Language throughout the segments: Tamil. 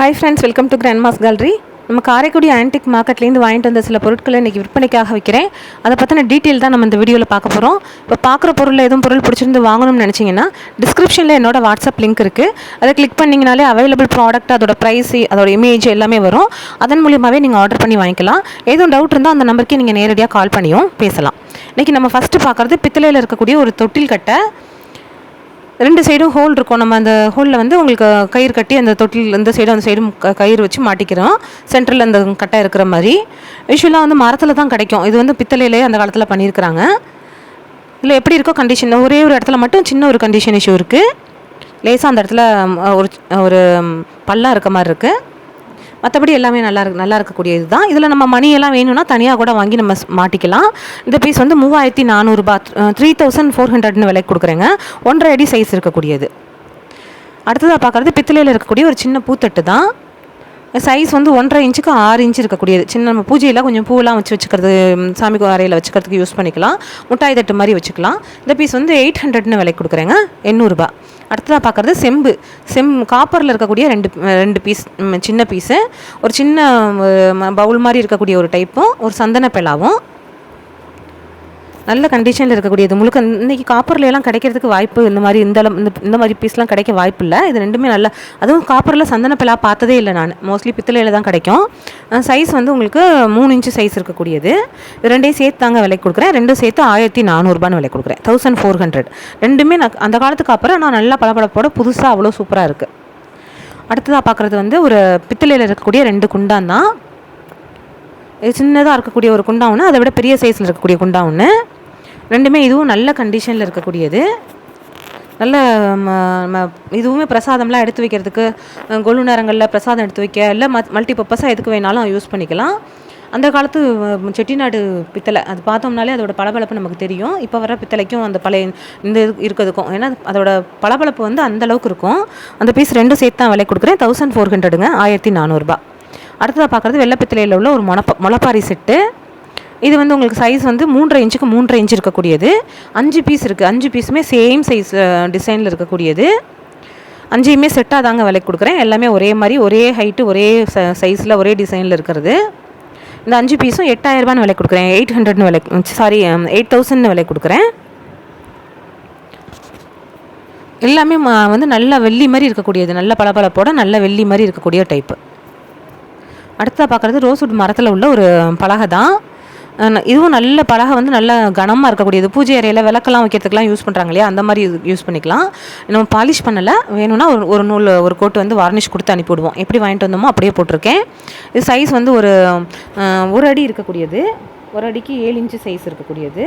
Hi friends welcome to grandma's gallery நம்ம காரைக்குடி ஆன்டிக் மார்க்கெட்லேருந்து வாங்கிட்டு வந்த சில பொருட்களை இன்றைக்கி விற்பனைக்காக வைக்கிறேன். அதை பற்றின டீட்டெயில் தான் நம்ம இந்த வீடியோவில் பார்க்க போகிறோம் இப்போ பார்க்குற பொருளில் எதுவும் பொருள் பிடிச்சிருந்து வாங்கணும்னு நினச்சிங்கன்னா டிஸ்கிரிப்ஷனில் என்னோட வாட்ஸ்அப் லிங்க் இருக்குது அதை கிளிக் பண்ணிங்கனாலே அவைலபிள் ப்ராடக்ட் அதோட ப்ரைஸ் அதோட இமேஜ் எல்லாமே வரும். அதன் மூலியமாகவே நீங்கள் ஆர்டர் பண்ணி வாங்கிக்கலாம். எதுவும் டவுட் இருந்தால் அந்த நம்பருக்கு நீங்கள் நேரடியாக கால் பண்ணியும் பேசலாம். இன்றைக்கி நம்ம ஃபஸ்ட்டு பார்க்குறது பித்தளையில் இருக்கக்கூடிய ஒரு தொட்டில் கட்டை. ரெண்டு சைடும் ஹோல் இருக்கும். நம்ம அந்த ஹோலில் வந்து உங்களுக்கு கயிறு கட்டி அந்த தொட்டில் இந்த சைடும் அந்த சைடும் க- கயிறு வச்சு மாட்டிக்கிறோம். சென்டரில் அந்த கட்டை இருக்கிற மாதிரி. யூஸ்வலாக வந்து மரத்தில் தான் கிடைக்கும். இது வந்து பித்தளையிலே அந்த காலத்தில் பண்ணியிருக்கிறாங்க. இல்லை எப்படி இருக்கோ கண்டிஷன் ஒரே ஒரு இடத்துல மட்டும் சின்ன ஒரு கண்டிஷன் இஷ்யூ இருக்குது லேசாக அந்த இடத்துல ஒரு ஒரு பல்லாக இருக்க மாதிரி இருக்குது மற்றபடி எல்லாமே நல்லா இருக்கு நல்லா இருக்கக்கூடிய இதுதான் இதில் நம்ம மணி எல்லாம் வேணும்னா தனியாக கூட வாங்கி நம்ம மாட்டிக்கலாம். இந்த பீஸ் வந்து மூவாயிரத்தி நானூறுபா த்ரீ தௌசண்ட் ஃபோர் ஹண்ட்ரட்னு விலைக்கு கொடுக்குறேங்க. ஒன்றரை அடி சைஸ் இருக்கக்கூடியது. அடுத்ததாக பார்க்குறது பித்தளையில் இருக்கக்கூடிய ஒரு சின்ன பூத்தட்டு தான். சைஸ் வந்து ஒன்றரை இன்ச்சுக்கு ஆறு இன்ச்சு இருக்கக்கூடியது. சின்ன நம்ம பூஜையில் கொஞ்சம் பூவெல்லாம் வச்சு வச்சுக்கிறது சாமி அறையில் வச்சுக்கிறதுக்கு யூஸ் பண்ணிக்கலாம். முட்டாய் தட்டு மாதிரி வச்சுக்கலாம். இந்த பீஸ் வந்து எயிட் ஹண்ட்ரட்னு விலை கொடுக்குறேங்க. எண்ணூறுபா அடுத்ததாக பார்க்குறது செம்பு. செம் காப்பரில் இருக்கக்கூடிய ரெண்டு ரெண்டு பீஸ் சின்ன பீஸு ஒரு சின்ன பவுல் மாதிரி இருக்கக்கூடிய ஒரு டைப்பும் ஒரு சந்தன பிளாவும் நல்ல கண்டிஷனில் இருக்கக்கூடியது. முழுக்க இன்றைக்கி காப்பர்லாம் கிடைக்கிறதுக்கு வாய்ப்பு இந்த மாதிரி இந்த அளவு- இந்த இந்த மாதிரி பீஸ்லாம் கிடைக்க வாய்ப்பு இல்லை. இது ரெண்டுமே நல்ல அதுவும் காப்பரில் சந்தன பார்த்ததே இல்லை நான். மோஸ்ட்லி பித்தளையில் தான் கிடைக்கும். சைஸ் வந்து உங்களுக்கு மூணு இன்ச்சு சைஸ் இருக்கக்கூடியது. ரெண்டையும் சேர்த்து தாங்க விலை கொடுக்குறேன். ரெண்டும் சேர்த்து ஆயிரத்தி நானூறுபான்னு விலை கொடுக்குறேன். தௌசண்ட் ஃபோர் ஹண்ட்ரட் ரெண்டுமே நான் அந்த காலத்து காப்பர் நான் நல்லா பளபளப்போட புதுசாக அவ்வளோ சூப்பராக இருக்குது அடுத்ததாக பார்க்குறது வந்து ஒரு பித்தளையில் இருக்கக்கூடிய ரெண்டு குண்டான் தான். சின்னதாக இருக்கக்கூடிய ஒரு குண்டா ஒன்று அதை விட பெரிய சைஸில் இருக்கக்கூடிய குண்டா ஒன்று ரெண்டுமே இதுவும் நல்ல கண்டிஷனில் இருக்கக்கூடியது. நல்ல ம, ம, இதுவுமே பிரசாதம்லாம் எடுத்து வைக்கிறதுக்கு அஹ், நேரங்களில் பிரசாதம் எடுத்து வைக்க இல்லை மத் மல்டி பர்பஸாக எதுக்கு வேணாலும் யூஸ் பண்ணிக்கலாம். அந்த காலத்து செட்டிநாடு பித்தளை அது பார்த்தோம்னாலே அதோட பளபளப்பு நமக்கு தெரியும். இப்போ வர பித்தளைக்கும் அந்த பழைய இந்த இது இருக்கிறதுக்கும். ஏன்னா அதோட பளபளப்பு வந்து அந்த அளவுக்கு இருக்கும். அந்த பீஸ் ரெண்டும் சேர்த்து தான் விலை கொடுக்குறேன். தௌசண்ட் ஃபோர் ஹண்ட்ரடுங்க ஆயிரத்தி நானூறுரூபா அடுத்ததாக பார்க்குறது வெள்ளைப்பித்தளையில் உள்ள ஒரு மொனப்ப முளப்பாரி செட்டு. இது வந்து உங்களுக்கு சைஸ் வந்து மூன்றரை இன்ச்சுக்கு மூன்றரை இன்ச் இருக்கக்கூடியது. அஞ்சு பீஸ் இருக்குது அஞ்சு பீஸுமே சேம் சைஸ் டிசைனில் இருக்கக்கூடியது. அஞ்சையுமே செட்டாக தாங்க விலைக்கு கொடுக்குறேன். எல்லாமே ஒரே மாதிரி ஒரே ஹைட்டு ஒரே சைஸில் ஒரே டிசைனில் இருக்கிறது. இந்த அஞ்சு பீஸும் எட்டாயிரரூபான்னு விலை கொடுக்குறேன். எயிட் ஹண்ட்ரட்னு விலை சாரி எயிட் தௌசண்ட்னு விலை கொடுக்குறேன். எல்லாமே வந்து நல்ல வெள்ளி மாதிரி இருக்கக்கூடியது. நல்ல பளபளப்போட நல்ல வெள்ளி மாதிரி இருக்கக்கூடிய டைப்பு அடுத்ததாக பார்க்குறது ரோஸ்வுட் மரத்தில் உள்ள ஒரு பலகை தான் இதுவும் நல்ல பலகை வந்து நல்ல கனமாக இருக்கக்கூடியது. பூஜை அறையில் விளக்கெல்லாம் வைக்கிறதுக்குலாம் யூஸ் பண்ணுறாங்க இல்லையா அந்த மாதிரி யூஸ் பண்ணிக்கலாம். நம்ம பாலிஷ் பண்ணலை. வேணும்னா ஒரு ஒரு நூல் ஒரு கோட்டு வந்து வார்னிஷ் கொடுத்து அனுப்பிவிடுவோம் எப்படி வாங்கிட்டு வந்தோமோ அப்படியே போட்டிருக்கேன். இது சைஸ் வந்து ஒரு ஒரு அடி இருக்கக்கூடியது. ஒரு அடிக்கு ஏழு இன்ச்சு சைஸ் இருக்கக்கூடியது.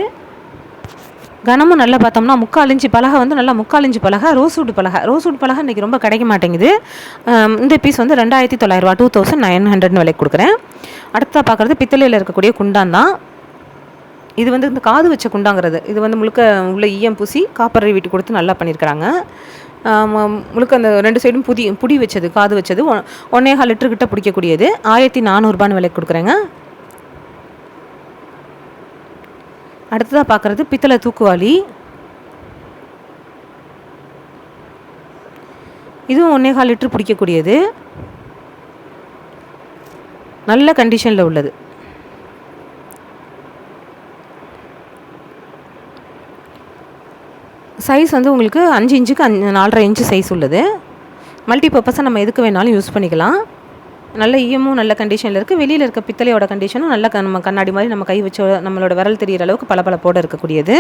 கனமும் நல்லா பார்த்தோம்னா முக்கால் பலகை வந்து நல்லா முக்கால் பலகை ரோஸ்வுட் பலகை. ரோஸ்வுட் பலகை இன்றைக்கி ரொம்ப கிடைக்க மாட்டேங்குது. இந்த பீஸ் வந்து ரெண்டாயிரத்தி தொள்ளாயிரரூவா டூ தௌசண்ட் நைன் ஹண்ட்ரட்னு விலைக்கு கொடுக்குறேன். அடுத்ததாக பார்க்குறது பித்தளையில் இருக்கக்கூடிய குண்டான் தான். இது வந்து இந்த காது வச்ச குண்டாங்கிறது. இது வந்து முழுக்க உள்ள ஈயம் பூசி காப்பரை வீட்டு கொடுத்து நல்லா பண்ணியிருக்கிறாங்க. முழுக்க அந்த ரெண்டு சைடும் புதி புடி வச்சது காது வச்சது. ஒ- ஒன்னே கால் லிட்டர் கிட்ட பிடிக்கக்கூடியது. ஆயிரத்தி நானூறுபான்னு விலைக்கு கொடுக்குறேங்க. அடுத்ததாக பார்க்குறது பித்தளை தூக்குவாளி. இதுவும் ஒன்றே கால் லிட்டர் பிடிக்கக்கூடியது. நல்ல கண்டிஷனில் உள்ளது. சைஸ் வந்து உங்களுக்கு அஞ்சு இன்ச்சுக்கு அஞ்சு நாலரை இன்ச்சு சைஸ் உள்ளது. மல்டி பர்பஸாக நம்ம எதுக்கு வேணாலும் யூஸ் பண்ணிக்கலாம். நல்ல ஈயமும் நல்ல கண்டிஷனில் இருக்குது வெளியில் இருக்க பித்தளையோட கண்டிஷனும் நல்ல நம்ம கண்ணாடி மாதிரி நம்ம கை வச்சு நம்மளோட விரல் தெரிகிற அளவுக்கு பளபளப்போட இருக்கக்கூடியது.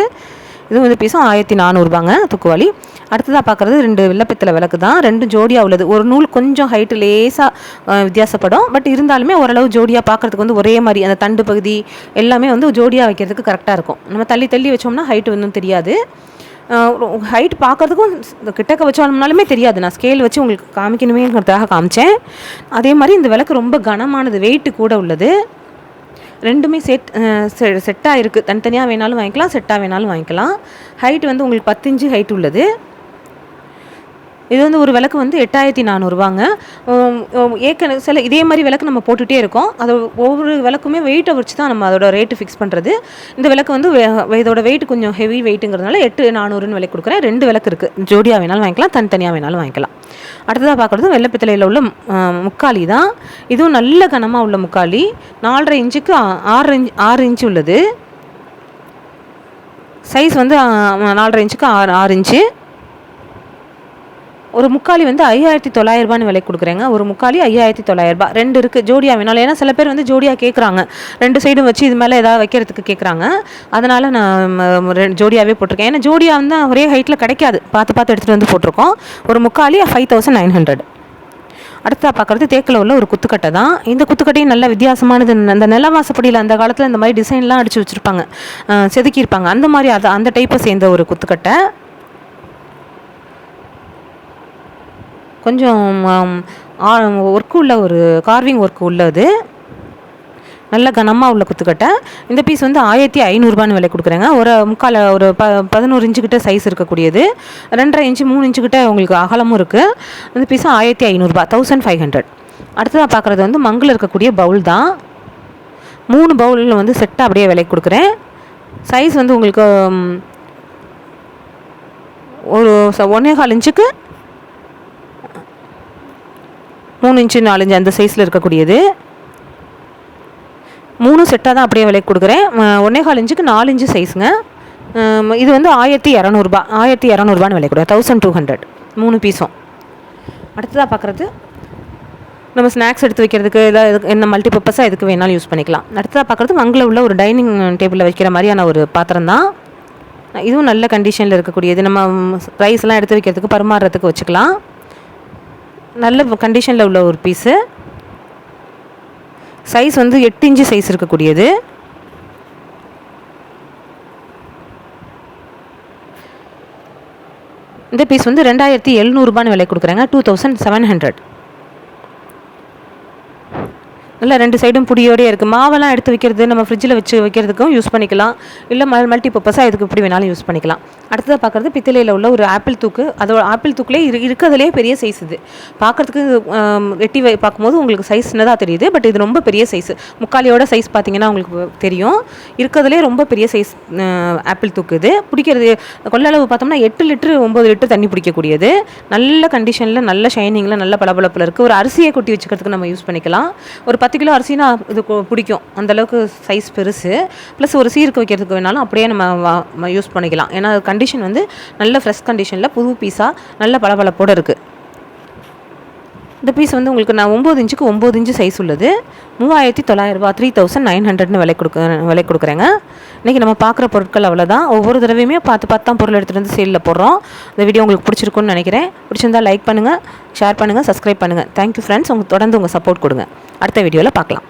இது வந்து பீஸும் ஆயிரத்தி நானூறுபாங்க தூக்குவாளி. அடுத்ததாக பார்க்குறது ரெண்டு வெள்ளப்பித்தளை விளக்கு தான். ரெண்டும் ஜோடியாக உள்ளது. ஒரு நூல் கொஞ்சம் ஹைட்டு லேசாக வித்தியாசப்படும். பட் இருந்தாலுமே ஓரளவு ஜோடியாக பார்க்குறதுக்கு வந்து ஒரே மாதிரி அந்த தண்டு பகுதி எல்லாமே வந்து ஜோடியாக வைக்கிறதுக்கு கரெக்டாக இருக்கும். நம்ம தள்ளி தள்ளி வச்சோம்னா ஹைட்டு ஒன்றும் தெரியாது. ஹைட் பார்க்கறதுக்கும் கிட்டக்க வச்சாலும்னாலுமே தெரியாது. நான் ஸ்கேல் வச்சு உங்களுக்கு காமிக்கணுமேங்கிறதுக்காக காமிச்சேன். அதே மாதிரி இந்த விளக்கு ரொம்ப கனமானது வெயிட்டு கூட உள்ளது. ரெண்டுமே செட் செட்டாக இருக்குது தனித்தனியாக வேணாலும் வாங்கிக்கலாம் செட்டாக வேணாலும் வாங்கிக்கலாம். ஹைட் வந்து உங்களுக்கு பத்து இன்ச்சு ஹைட் உள்ளது. இது வந்து ஒரு விளக்கு வந்து எட்டாயிரத்தி நானூறுவாங்க. ஏற்கனவே சில இதே மாதிரி விளக்கு நம்ம போட்டுகிட்டே இருக்கோம். அது ஒவ்வொரு விளக்குமே வெயிட்டை வச்சு தான் நம்ம அதோட ரேட்டு ஃபிக்ஸ் பண்ணுறது இந்த விளக்கு வந்து இதோட வெயிட் கொஞ்சம் ஹெவி வெயிட்டுங்கிறதுனால எட்டு நானூறுன்னு விலை கொடுக்குறேன். ரெண்டு விளக்கு இருக்குது ஜோடியாக வேணாலும் வாங்கிக்கலாம் தனித்தனியாக வேணாலும் வாங்கிக்கலாம். அடுத்ததாக பார்க்குறது வெள்ளைப்பித்தளையில் உள்ள முக்காலி தான். இதுவும் நல்ல கனமாக உள்ள முக்காலி. நாலரை இன்ச்சுக்கு ஆறு இன்ச் ஆறு இன்ச்சு உள்ளது. சைஸ் வந்து நாலரை இன்ச்சுக்கு ஆறு ஆறு இன்ச்சு. ஒரு முக்காலி வந்து ஐயாயிரத்தி தொள்ளாயிரரூபான்னு விலை கொடுக்குறேங்க. ஒரு முக்காலி ஐயாயிரத்தி தொள்ளாயிரரூபா ரெண்டு இருக்குது ஜோடியாக வேணாலும் ஏன்னா சில பேர் வந்து ஜோடியாக கேட்குறாங்க ரெண்டு சைடும் வச்சு இது மேலே ஏதாவது வைக்கிறதுக்கு கேட்குறாங்க அதனால் நான் ரெண்டு ஜோடியாகவே போட்டிருக்கேன். ஏன்னா ஜோடியாக வந்து ஒரே ஹைட்டில் கிடைக்காது. பார்த்து பார்த்து எடுத்துகிட்டு வந்து போட்டிருக்கோம். ஒரு முக்காலி ஃபைவ் தௌசண்ட் நைன் ஹண்ட்ரட் அடுத்ததாக பார்க்குறது தேக்கில் உள்ள ஒரு குத்துக்கட்டை தான். இந்த குத்துக்கட்டையும் நல்ல வித்தியாசமானது. அந்த நிலவாசப்படியில் அந்த காலத்தில் இந்த மாதிரி டிசைன்லாம் அடித்து வச்சுருப்பாங்க. செதுக்கியிருப்பாங்க. அந்த மாதிரி அதை அந்த டைப்பை சேர்ந்த ஒரு குத்துக்கட்டை. கொஞ்சம் ஒர்க்கு உள்ள ஒரு கார்விங் ஒர்க் உள்ளது. நல்ல கனமாக உள்ள குத்துக்கட்டை. இந்த பீஸ் வந்து ஆயிரத்தி ஐநூறுரூபான்னு விலை கொடுக்குறேங்க. ஒரு முக்கால் ஒரு ப பதினோரு இன்ச்சு கிட்ட சைஸ் இருக்கக்கூடியது. ரெண்டரை இன்ச்சு மூணு இன்ச்சு கிட்ட உங்களுக்கு அகலமும் இருக்குது இந்த பீஸும் ஆயிரத்தி ஐநூறுரூபா தௌசண்ட் ஃபைவ் ஹண்ட்ரட் அடுத்ததாக பார்க்குறது வந்து மங்கில் இருக்கக்கூடிய பவுல் தான். மூணு பவுலில் வந்து செட்டாக அப்படியே விலைக்கு கொடுக்குறேன். சைஸ் வந்து உங்களுக்கு ஒரு ஒன்னே கால் இன்ச்சுக்கு மூணு இன்ச்சு நாலு இன்ச்சு அந்த சைஸில் இருக்கக்கூடியது. மூணு செட்டாக தான் அப்படியே விலைக்கு கொடுக்குறேன். ஒன்றே கால் இன்ச்சுக்கு நாலு இன்ச்சு சைஸுங்க இது வந்து ஆயிரத்தி இரநூறுபா ஆயிரத்தி இரநூறுபான்னு விலை கொடுக்குறேன். தௌசண்ட் டூ ஹண்ட்ரட் மூணு பீஸும் அடுத்ததாக பார்க்குறது நம்ம ஸ்நாக்ஸ் எடுத்து வைக்கிறதுக்கு ஏதாவது என்ன மல்டிபர்பஸாக எதுக்கு வேணாலும் யூஸ் பண்ணிக்கலாம். அடுத்ததாக பார்க்குறது மங்கில் உள்ள ஒரு டைனிங் டேபிளில் வைக்கிற மாதிரியான ஒரு பாத்திரம் தான். இதுவும் நல்ல கண்டிஷனில் இருக்கக்கூடியது. நம்ம ரைஸ்லாம் எடுத்து வைக்கிறதுக்கு பரிமாறுறதுக்கு வச்சுக்கலாம். நல்ல கண்டிஷனில் உள்ள ஒரு பீஸு சைஸ் வந்து எட்டு இன்ச்சு சைஸ் இருக்கக்கூடியது. இந்த பீஸ் வந்து ரெண்டாயிரத்தி எழுநூறுபான்னு விலை கொடுக்குறாங்க. டூ தௌசண்ட் செவன் ஹண்ட்ரட் நல்லா ரெண்டு சைடும் புடியோடே இருக்குது மாவெல்லாம் எடுத்து வைக்கிறது நம்ம ஃப்ரிட்ஜில் வச்சு வைக்கிறதுக்கும் யூஸ் பண்ணிக்கலாம். இல்லை மல் மல்டி பர்பஸாக இதுக்கு இப்படி வேணாலும் யூஸ் பண்ணிக்கலாம். அடுத்ததாக பார்க்குறது பித்தளையில் உள்ள ஒரு ஆப்பிள் தூக்கு. அதோட ஆப்பிள் தூக்குலேயே இரு இருக்கிறதுலே பெரிய சைஸ் இது. பார்க்குறதுக்கு எட்டி வை பார்க்கும்போது உங்களுக்கு சைஸ் சின்னதாக தெரியுது பட் இது ரொம்ப பெரிய சைஸ் முக்காலியோட சைஸ் பார்த்தீங்கன்னா உங்களுக்கு தெரியும். இருக்கிறதுலே ரொம்ப பெரிய சைஸ் ஆப்பிள் தூக்கு இது. பிடிக்கிறது கொள்ளளவு பார்த்தோம்னா எட்டு லிட்டரு ஒம்பது லிட்டர் தண்ணி பிடிக்கக்கூடியது. நல்ல கண்டிஷனில் நல்ல ஷைனிங்கில் நல்ல பளபளப்பில் இருக்குது ஒரு அரிசியை கொட்டி வச்சுக்கிறதுக்கு நம்ம யூஸ் பண்ணிக்கலாம். ஒரு பத்து பத்து கிலோ அரிசினா இது பிடிக்கும். அந்தளவுக்கு சைஸ் பெருசு. ப்ளஸ் ஒரு சீருக்கு வைக்கிறதுக்கு வேணாலும் அப்படியே நம்ம யூஸ் பண்ணிக்கலாம். ஏன்னா கண்டிஷன் வந்து நல்ல ஃப்ரெஷ் கண்டிஷனில் புது பீஸாக நல்ல பளபளப்போடு இருக்குது இந்த பீஸ் வந்து உங்களுக்கு நான் ஒம்பது இன்ச்சுக்கு ஒம்பது இன்ச்சு சைஸ் உள்ளது. மூவாயிரத்தி தொள்ளாயிரரூபா த்ரீ தௌசண்ட் நைன் ஹண்ட்ரட்னு விலை கொடுக்க விலை கொடுக்குறேங்க. இன்றைக்கி நம்ம பார்க்குற பொருட்கள் அவ்வளோதான் ஒவ்வொரு தடவையுமே பார்த்து பார்த்து தான் பொருள் எடுத்துகிட்டு வந்து சேலில் போடுறோம். இந்த வீடியோ உங்களுக்கு பிடிச்சிருக்குன்னு நினைக்கிறேன். பிடிச்சிருந்தா லைக் பண்ணுங்கள் ஷேர் பண்ணுங்கள் சப்ஸ்கிரைப் பண்ணுங்கள் தேங்க்யூ ஃப்ரெண்ட்ஸ் உங்களுக்கு தொடர்ந்து உங்கள் சப்போர்ட் கொடுங்க. அடுத்த வீடியோவில் பார்க்கலாம்.